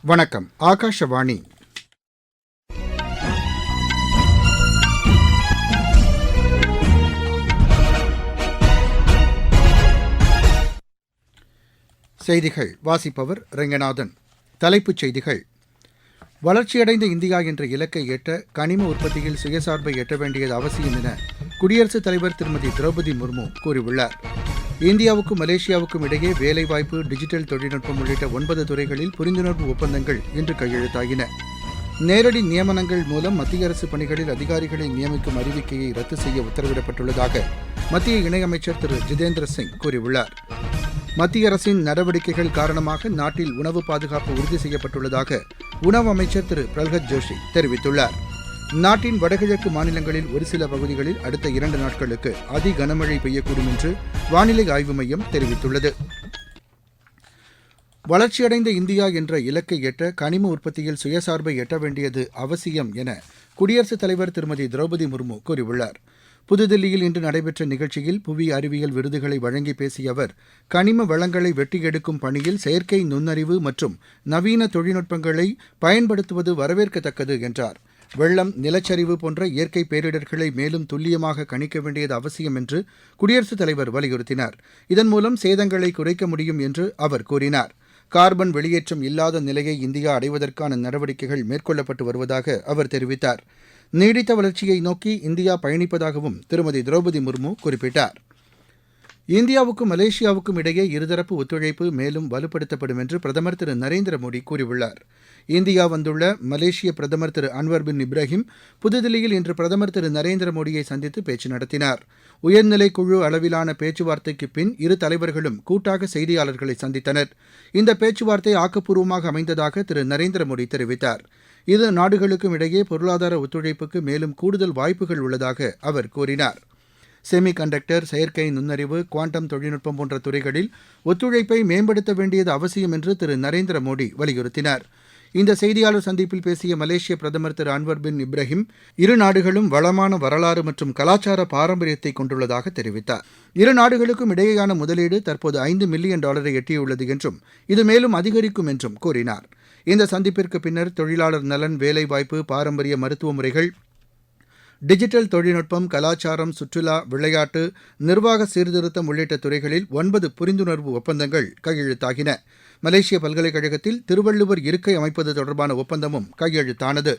வணக்கம். ஆகாஷவாணி. செய்திகள். வாசிப்பவர் ரெங்கநாதன். தலைப்புச் செய்திகள். வளர்ச்சியடைந்த இந்தியா என்ற இலக்கை எட்ட கனிம உற்பத்தியில் சுயசார்பை எட்ட வேண்டியது அவசியம் என குடியரசுத் தலைவர் திருமதி திரௌபதி முர்மு கூறியுள்ளார். இந்தியாவுக்கும் மலேசியாவுக்கும் இடையே வேலைவாய்ப்பு டிஜிட்டல் தொழில்நுட்பம் உள்ளிட்ட ஒன்பது துறைகளில் புரிந்துணர்வு ஒப்பந்தங்கள் இன்று கையெழுத்தாகின நேரடி நியமனங்கள் மூலம் மத்திய அரசு பணிகளில் அதிகாரிகளை நியமிக்கும் அறிவிக்கையை ரத்து செய்ய உத்தரவிடப்பட்டுள்ளதாக மத்திய இணையமைச்சர் திரு. ஜிதேந்திர சிங் கூறியுள்ளார். மத்திய அரசின் நடவடிக்கைகள் காரணமாக நாட்டில் உணவு பாதுகாப்பு உறுதி செய்யப்பட்டுள்ளதாக உணவு அமைச்சர் திரு. பிரல்ஹத் ஜோஷி தெரிவித்துள்ளார். நாட்டின் வடகிழக்கு மாநிலங்களில் ஒரு சில பகுதிகளில் அடுத்த இரண்டு நாட்களுக்கு அதி கனமழை பெய்யக்கூடும் என்று வானிலை ஆய்வு மையம் தெரிவித்துள்ளது. வளர்ச்சியடைந்த இந்தியா என்ற இலக்கை எட்ட கனிம உற்பத்தியில் சுயசார்பை எட்ட வேண்டியது அவசியம் என குடியரசுத் தலைவர் திருமதி திரௌபதி முர்மு கூறியுள்ளார். புதுதில்லியில் இன்று நடைபெற்ற நிகழ்ச்சியில் புவி அறிவியல் விருதுகளை வழங்கி பேசிய அவர் கனிம வளங்களை வெட்டி எடுக்கும் பணியில் செயற்கை நுண்ணறிவு மற்றும் நவீன தொழில்நுட்பங்களை பயன்படுத்துவது வரவேற்கத்தக்கது என்றார். வெள்ளம் நிலச்சரிவு போன்ற இயற்கை பேரிடர்களை மேலும் துல்லியமாக கணிக்க வேண்டியது அவசியம் என்று குடியரசுத் தலைவர் வலியுறுத்தினார். இதன் மூலம் சேதங்களை குறைக்க முடியும் என்று அவர் கூறினார். கார்பன் வெளியேற்றம் இல்லாத நிலையை இந்தியா அடைவதற்கான நடவடிக்கைகள் மேற்கொள்ளப்பட்டு வருவதாக அவர் தெரிவித்தார். நீடித்த வளர்ச்சியை நோக்கி இந்தியா பயணிப்பதாகவும் திருமதி திரௌபதி முர்மு குறிப்பிட்டார். இந்தியாவுக்கும் மலேசியாவுக்கும் இடையே இருதரப்பு ஒத்துழைப்பு மேலும் வலுப்படுத்தப்படும் என்று பிரதமர் திரு நரேந்திர மோடி கூறியுள்ளார். இந்தியா வந்துள்ள மலேசிய பிரதமர் திரு அன்வர் பின் இப்ராஹிம் புதுதில்லியில் இன்று பிரதமர் திரு நரேந்திர மோடியை சந்தித்து பேச்சு நடத்தினார். உயர்நிலை குழு அளவிலான பேச்சுவார்த்தைக்கு பின் இரு தலைவர்களும் கூட்டாக செய்தியாளர்களை சந்தித்தனர். இந்த பேச்சுவார்த்தை ஆக்கப்பூர்வமாக அமைந்ததாக திரு நரேந்திர மோடி தெரிவித்தார். இரு நாடுகளுக்கும் இடையே பொருளாதார ஒத்துழைப்புக்கு மேலும் கூடுதல் வாய்ப்புகள் உள்ளதாக அவர் கூறினார். செமி கண்டக்டர் செயற்கை நுண்ணறிவு குவாண்டம் தொழில்நுட்பம் போன்ற துறைகளில் ஒத்துழைப்பை மேம்படுத்த வேண்டியது அவசியம் என்று திரு நரேந்திர மோடி வலியுறுத்தினார். இந்த செய்தியாளர் சந்திப்பில் பேசிய மலேசிய பிரதமர் திரு அன்வர் பின் இப்ராஹிம் இரு நாடுகளும் வளமான வரலாறு மற்றும் கலாச்சார பாரம்பரியத்தை கொண்டுள்ளதாக தெரிவித்தார். இரு நாடுகளுக்கும் இடையேயான முதலீடு தற்போது ஐந்து மில்லியன் டாலரை எட்டியுள்ளது என்றும் இது மேலும் அதிகரிக்கும் என்றும் கூறினார். இந்த சந்திப்பிற்கு பின்னர் தொழிலாளர் நலன் வேலைவாய்ப்பு பாரம்பரிய மருத்துவ முறைகள் டிஜிட்டல் தொழில்நுட்பம் கலாச்சாரம் சுற்றுலா விளையாட்டு நிர்வாக சீர்திருத்தம் உள்ளிட்ட துறைகளில் ஒன்பது புரிந்துணர்வு ஒப்பந்தங்கள் கையெழுத்தாகின. மலேசிய பல்கலைக்கழகத்தில் திருவள்ளுவர் இருக்கை அமைப்பது தொடர்பான ஒப்பந்தமும் கையெழுத்தானது.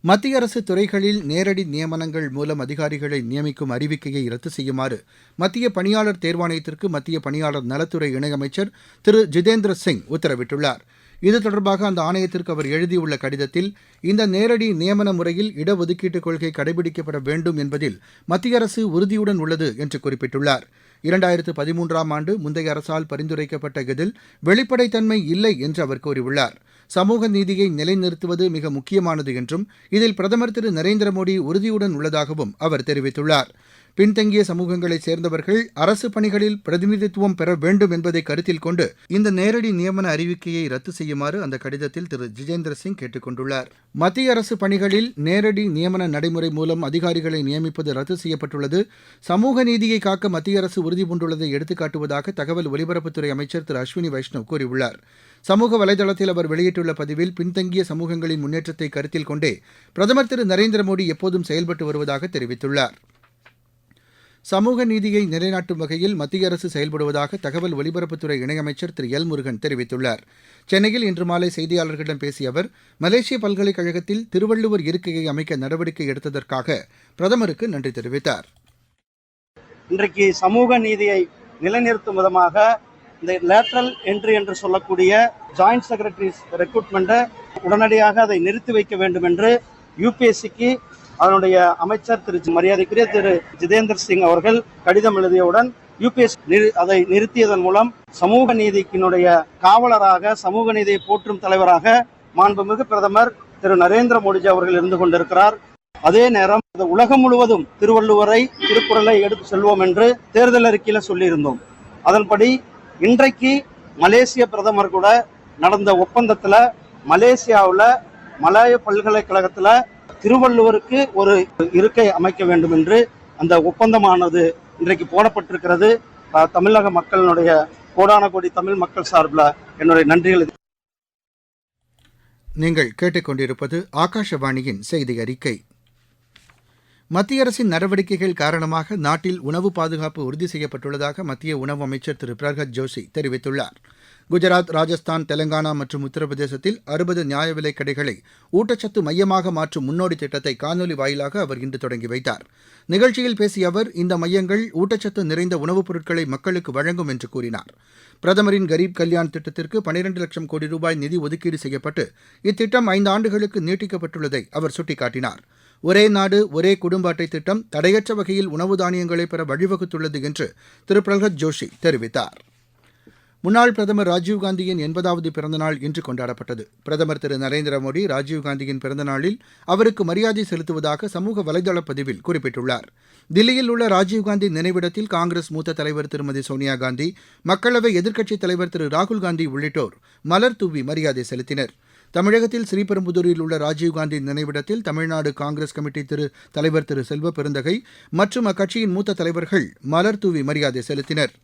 மத்திய அரசு துறைகளில் நேரடி நியமனங்கள் மூலம் அதிகாரிகளை நியமிக்கும் அறிவிக்கையை ரத்து செய்யுமாறு மத்திய பணியாளர் தேர்வாணையத்திற்கு மத்திய பணியாளர் நலத்துறை இணையமைச்சர் திரு. ஜிதேந்திர சிங் உத்தரவிட்டுள்ளார். இது தொடர்பாக அந்த ஆணையத்திற்கு அவர் எழுதியுள்ள கடிதத்தில் இந்த நேரடி நியமன முறையில் இடஒதுக்கீட்டுக் கொள்கை கடைபிடிக்கப்பட வேண்டும் என்பதில் மத்திய அரசு உறுதியுடன் உள்ளது என்று குறிப்பிட்டுள்ளார். இரண்டாயிரத்து பதிமூன்றாம் ஆண்டு முந்தைய அரசால் பரிந்துரைக்கப்பட்ட இதில் வெளிப்படைத்தன்மை இல்லை என்று அவர் கூறியுள்ளார். சமூக நீதியை நிலைநிறுத்துவது மிக முக்கியமானது என்றும் இதில் பிரதமர் திரு நரேந்திர மோடி உறுதியுடன் உள்ளதாகவும் அவர் தெரிவித்துள்ளார். பின்தங்கிய சமூகங்களைச் சேர்ந்தவர்கள் அரசு பணிகளில் பிரதிநிதித்துவம் பெற வேண்டும் என்பதை கருத்தில் கொண்டு இந்த நேரடி நியமன அறிவிக்கையை ரத்து செய்யுமாறு அந்த கடிதத்தில் திரு. ஜிதேந்திர சிங் கேட்டுக் கொண்டுள்ளார். மத்திய அரசு பணிகளில் நேரடி நியமன நடைமுறை மூலம் அதிகாரிகளை நியமிப்பது ரத்து செய்யப்பட்டுள்ளது. சமூக நீதியை காக்க மத்திய அரசு உறுதிபூண்டுள்ளதை எடுத்துக்காட்டுவதாக தகவல் ஒலிபரப்புத்துறை அமைச்சர் திரு. அஸ்வினி வைஷ்ணவ் கூறியுள்ளார். சமூக வலைதளத்தில் அவர் வெளியிட்டுள்ள பதிவில் பின்தங்கிய சமூகங்களின் முன்னேற்றத்தை கருத்தில் கொண்டே பிரதமர் திரு. நரேந்திர மோடி எப்போதும் செயல்பட்டு வருவதாக தெரிவித்துள்ளார். சமூக நீதியை நிலைநாட்டும் வகையில் மத்திய அரசு செயல்படுவதாக தகவல் ஒலிபரப்புத்துறை இணையமைச்சர் திரு எல் முருகன் தெரிவித்துள்ளார். சென்னையில் இன்று மாலை செய்தியாளர்களிடம் பேசிய அவர் மலேசிய பல்கலைக்கழகத்தில் திருவள்ளுவர் இருக்கையை அமைக்க நடவடிக்கை எடுத்ததற்காக பிரதமருக்கு நன்றி தெரிவித்தார். இன்றைக்கு சமூக நீதியை நிலைநிறுத்தும் விதமாக இந்த லேட்ரல் என்ட்ரி என்று சொல்லக்கூடிய ஜாயிண்ட் செக்ரட்டரிஸ் ரெக்ரூட்மெண்ட்டை உடனடியாக அதை நிறுத்தி வைக்க வேண்டும் என்று யூபிஎஸ்சிக்கு அதனுடைய அமைச்சர் திரு மரியாதைக்குரிய திரு ஜிதேந்திர சிங் அவர்கள் கடிதம் எழுதியவுடன் யூபிஎஸ் அதை நிறுத்தியதன் மூலம் சமூக நீதிக்கினுடைய காவலராக சமூக நீதியை போற்றும் தலைவராக மாண்புமிகு பிரதமர் திரு நரேந்திர மோடிஜி அவர்கள் இருந்து கொண்டிருக்கிறார். அதே நேரம் உலகம் முழுவதும் திருவள்ளுவரை திருக்குறளை எடுத்து செல்வோம் என்று தேர்தல் அறிக்கையில சொல்லியிருந்தோம். அதன்படி இன்றைக்கு மலேசிய பிரதமர் கூட நடந்த ஒப்பந்தத்தில் மலேசியாவில் மலாய பல்கலைக்கழகத்தில் திருவள்ளுவருக்கு ஒரு இருக்கை அமைக்க வேண்டும் என்று அந்த ஒப்பந்தமானது இன்றைக்கு போடப்பட்டிருக்கிறது. தமிழக மக்களினுடைய கோடான கோடி தமிழ் மக்கள் சார்பில் என்னுடைய நன்றிகளை. நீங்கள் கேட்டுக்கொண்டிருப்பது ஆகாஷவாணியின் செய்தி அறிக்கை மத்திய அரசின் நடவடிக்கைகள் காரணமாக நாட்டில் உணவு பாதுகாப்பு உறுதி செய்யப்பட்டுள்ளதாக மத்திய உணவு அமைச்சர் திரு பிரகத் ஜோஷி தெரிவித்துள்ளார். குஜராத் ராஜஸ்தான் தெலங்கானா மற்றும் உத்தரப்பிரதேசத்தில் அறுபது நியாய விலைக் கடைகளை ஊட்டச்சத்து மையமாக மாற்றும் முன்னோடி திட்டத்தை காணொலி வாயிலாக அவர் இன்று தொடங்கி வைத்தார். நிகழ்ச்சியில் பேசிய அவர் இந்த மையங்கள் ஊட்டச்சத்து நிறைந்த உணவுப் பொருட்களை மக்களுக்கு வழங்கும் என்று கூறினார். பிரதமரின் கரீப் கல்யாண் திட்டத்திற்கு பனிரெண்டு லட்சம் கோடி ரூபாய் நிதி ஒதுக்கீடு செய்யப்பட்டு இத்திட்டம் ஐந்து ஆண்டுகளுக்கு நீட்டிக்கப்பட்டுள்ளதை அவர் சுட்டிக்காட்டினார். ஒரே நாடு ஒரே குடும்ப அட்டை திட்டம் தடையற்ற வகையில் உணவு தானியங்களை பெற வழிவகுத்துள்ளது என்று திரு. பிரகத் ஜோஷி தெரிவித்தார். முன்னாள் பிரதமர் ராஜீவ்காந்தியின் எண்பதாவது பிறந்தநாள் இன்று கொண்டாடப்பட்டது. பிரதமர் திரு நரேந்திர மோடி ராஜீவ்காந்தியின் பிறந்தநாளில் அவருக்கு மரியாதை செலுத்துவதாக சமூக வலைதள பதிவில் குறிப்பிட்டுள்ளார். தில்லியில் உள்ள ராஜீவ்காந்தி நினைவிடத்தில் காங்கிரஸ் மூத்த தலைவர் திருமதி சோனியா காந்தி மக்களவை எதிர்க்கட்சித் தலைவர் திரு ராகுல்காந்தி உள்ளிட்டோர் மலர் தூவி மரியாதை செலுத்தினர். தமிழகத்தில் ஸ்ரீபெரும்புதூரில் உள்ள ராஜீவ்காந்தி நினைவிடத்தில் தமிழ்நாடு காங்கிரஸ் கமிட்டி திரு தலைவர் திரு செல்வ பெருந்தகை மற்றும் அக்கட்சியின் மூத்த தலைவர்கள் மலர் தூவி மரியாதை செலுத்தினர்.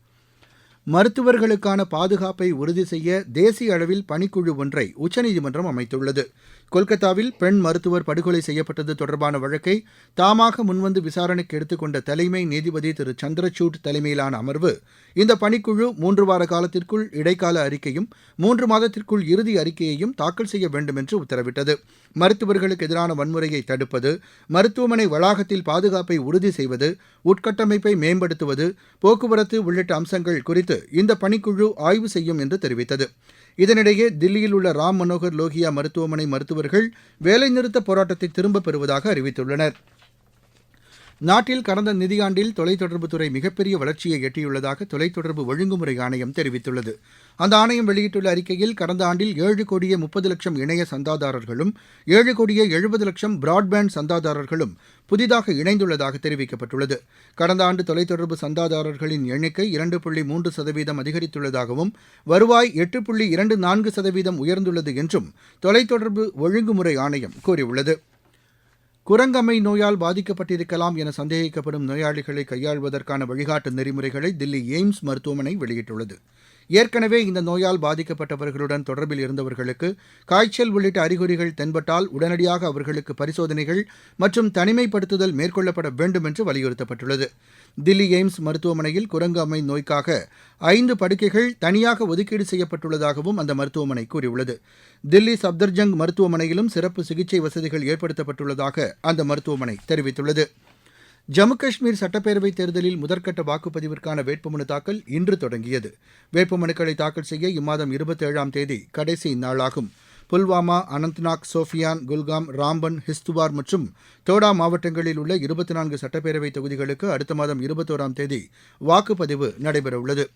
மருத்துவர்களுக்கான பாதுகாப்பை உறுதி செய்ய தேசிய அளவில் பணிக்குழு ஒன்றை உச்சநீதிமன்றம் அமைத்துள்ளது. கொல்கத்தாவில் பெண் மருத்துவர் படுகொலை செய்யப்பட்டது தொடர்பான வழக்கை தாமாக முன்வந்து விசாரணைக்கு எடுத்துக்கொண்ட தலைமை நீதிபதி திரு சந்திரசூட் தலைமையிலான அமர்வு இந்த பணிக்குழு மூன்று வார காலத்திற்குள் இடைக்கால அறிக்கையும் மூன்று மாதத்திற்குள் இறுதி அறிக்கையையும் தாக்கல் செய்ய வேண்டும் என்று உத்தரவிட்டது. மருத்துவர்களுக்கு எதிரான வன்முறையை தடுப்பது மருத்துவமனை வளாகத்தில் பாதுகாப்பை உறுதி செய்வது உட்கட்டமைப்பை மேம்படுத்துவது போக்குவரத்து உள்ளிட்ட அம்சங்கள் குறித்து இந்த பணிக்குழு ஆய்வு செய்யும் என்று தெரிவித்தது. இதனிடையே தில்லியில் உள்ள ராம் மனோகர் லோகியா மருத்துவமனை மருத்துவர்கள் வேலைநிறுத்த போராட்டத்தை திரும்பப் பெறுவதாக அறிவித்துள்ளனர். நாட்டில் கடந்த நிதியாண்டில் தொலைத்தொடர்புத்துறை மிகப்பெரிய வளர்ச்சியை எட்டியுள்ளதாக தொலைத்தொடர்பு ஒழுங்குமுறை ஆணையம் தெரிவித்துள்ளது. அந்த ஆணையம் வெளியிட்டுள்ள அறிக்கையில் கடந்த ஆண்டில் ஏழு கோடியே முப்பது லட்சம் இணைய சந்தாதாரர்களும் ஏழு கோடியே எழுபது லட்சம் பிராட்பேண்ட் சந்தாதாரர்களும் புதிதாக இணைந்துள்ளதாக தெரிவிக்கப்பட்டுள்ளது. கடந்த ஆண்டு தொலைத்தொடர்பு சந்தாதாரர்களின் எண்ணிக்கை இரண்டு புள்ளி மூன்று சதவீதம் அதிகரித்துள்ளதாகவும் வருவாய் எட்டு புள்ளி இரண்டு நான்கு சதவீதம் உயர்ந்துள்ளது என்றும் தொலைத்தொடர்பு ஒழுங்குமுறை ஆணையம் கூறியுள்ளது. குரங்கம்மை நோயால் பாதிக்கப்பட்டிருக்கலாம் என சந்தேகிக்கப்படும் நோயாளிகளை கையாள்வதற்கான வழிகாட்டு நெறிமுறைகளை தில்லி எய்ம்ஸ் மருத்துவமனை வெளியிட்டுள்ளது. ஏற்கனவே இந்த நோயால் பாதிக்கப்பட்டவர்களுடன் தொடர்பில் இருந்தவர்களுக்கு காய்ச்சல் உள்ளிட்ட அறிகுறிகள் தென்பட்டால் உடனடியாக அவர்களுக்கு பரிசோதனைகள் மற்றும் தனிமைப்படுத்துதல் மேற்கொள்ளப்பட வேண்டும் என்று வலியுறுத்தப்பட்டுள்ளது. தில்லி எய்ம்ஸ் மருத்துவமனையில் குரங்கு அம்மை நோய்க்காக ஐந்து படுக்கைகள் தனியாக ஒதுக்கீடு செய்யப்பட்டுள்ளதாகவும் அந்த மருத்துவமனை கூறியுள்ளது. தில்லி சப்தர்ஜங் மருத்துவமனையிலும் சிறப்பு சிகிச்சை வசதிகள் ஏற்படுத்தப்பட்டுள்ளதாக அந்த மருத்துவமனை தெரிவித்துள்ளது. ஜம்மு காஷ்மீர் சட்டப்பேரவைத் தேர்தலில் முதற்கட்ட வாக்குப்பதிவிற்கான வேட்புமனு தாக்கல் இன்று தொடங்கியது. வேட்புமனுக்களை தாக்கல் செய்ய இம்மாதம் இருபத்தேழாம் தேதி கடைசி நாளாகும். புல்வாமா அனந்த்நாக் சோஃபியான் குல்காம் ராம்பன் ஹிஸ்துவார் மற்றும் தோடா மாவட்டங்களில் உள்ள இருபத்தி நான்கு சட்டப்பேரவை தொகுதிகளுக்கு அடுத்த மாதம் இருபத்தோராம் தேதி வாக்குப்பதிவு நடைபெறவுள்ளது.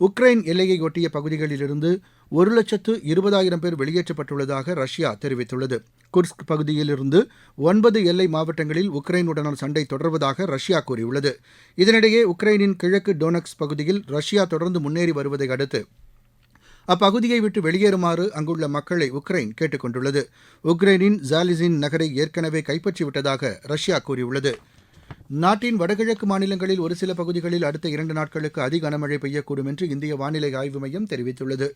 உக்ரைன் எல்லையை ஒட்டிய பகுதிகளிலிருந்து ஒரு லட்சத்து இருபதாயிரம் பேர் வெளியேற்றப்பட்டுள்ளதாக ரஷ்யா தெரிவித்துள்ளது. குர்ஸ்க் பகுதியிலிருந்து ஒன்பது எல்லை மாவட்டங்களில் உக்ரைனுடனான சண்டை தொடர்வதாக ரஷ்யா கூறியுள்ளது. இதனிடையே உக்ரைனின் கிழக்கு டோனக்ஸ் பகுதியில் ரஷ்யா தொடர்ந்து முன்னேறி வருவதை அடுத்து அப்பகுதியை விட்டு வெளியேறுமாறு அங்குள்ள மக்களை உக்ரைன் கேட்டுக் கொண்டுள்ளது உக்ரைனின் ஜாலிசின் நகரை ஏற்கனவே கைப்பற்றிவிட்டதாக ரஷ்யா கூறியுள்ளது. நாட்டின் வடகிழக்கு மாநிலங்களில் ஒரு சில பகுதிகளில் அடுத்த இரண்டு நாட்களுக்கு அதி கனமழை பெய்யக்கூடும் என்று இந்திய வானிலை ஆய்வு மையம் தெரிவித்துள்ளது.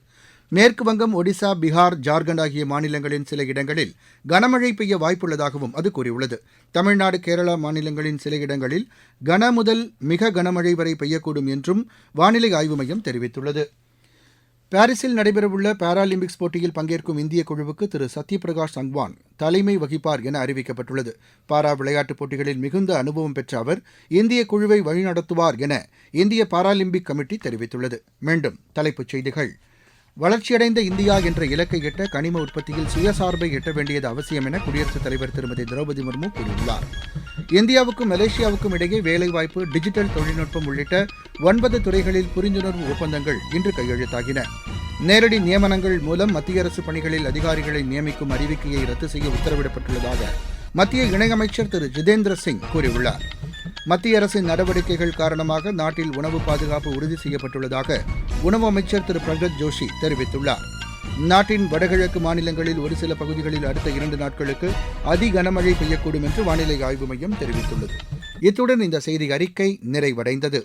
மேற்கு வங்கம் ஒடிசா பீகார் ஜார்க்கண்ட் ஆகிய மாநிலங்களின் சில இடங்களில் கனமழை பெய்ய வாய்ப்புள்ளதாகவும் அது கூறியுள்ளது. தமிழ்நாடு கேரளா மாநிலங்களின் சில இடங்களில் கன முதல் மிக கனமழை வரை பெய்யக்கூடும் என்றும் வானிலை ஆய்வு மையம் தெரிவித்துள்ளது. பாரிஸில் நடைபெறவுள்ள பாராலிம்பிக்ஸ் போட்டியில் பங்கேற்கும் இந்திய குழுவுக்கு திரு சத்யபிரகாஷ் சங்வான் தலைமை வகிப்பார் என அறிவிக்கப்பட்டுள்ளது. பாரா விளையாட்டுப் போட்டிகளில் மிகுந்த அனுபவம் பெற்ற அவர் இந்திய குழுவை வழிநடத்துவார் என இந்திய பாராலிம்பிக் கமிட்டி தெரிவித்துள்ளது. மீண்டும் தலைப்புச் செய்திகள். வளர்ச்சியடைந்த இந்தியா என்ற இலக்கை எட்ட கனிம உற்பத்தியில் சுயசார்பை எட்ட வேண்டியது அவசியம் என குடியரசுத் தலைவர் திருமதி திரௌபதி முர்மு கூறியுள்ளார். இந்தியாவுக்கும் மலேசியாவுக்கும் இடையே வேலைவாய்ப்பு டிஜிட்டல் தொழில்நுட்பம் உள்ளிட்ட ஒன்பது துறைகளில் புரிந்துணர்வு ஒப்பந்தங்கள் இன்று கையெழுத்தாகின. நேரடி நியமனங்கள் மூலம் மத்திய அரசு பணிகளில் அதிகாரிகளை நியமிக்கும் அறிவிக்கையை ரத்து செய்ய உத்தரவிடப்பட்டுள்ளதாக மத்திய இணையமைச்சர் திரு. ஜிதேந்திர சிங் கூறியுள்ளார். மத்திய அரசின் நடவடிக்கைகள் காரணமாக நாட்டில் உணவு பாதுகாப்பு உறுதி செய்யப்பட்டுள்ளதாக உணவு அமைச்சர் திரு பிரகத் ஜோஷி தெரிவித்துள்ளார். நாட்டின் வடகிழக்கு மாநிலங்களில் ஒரு சில பகுதிகளில் அடுத்த இரண்டு நாட்களுக்கு அதி கனமழை பெய்யக்கூடும் என்று வானிலை ஆய்வு மையம் தெரிவித்துள்ளது. இத்துடன் இந்த செய்தி அறிக்கை நிறைவடைந்தது.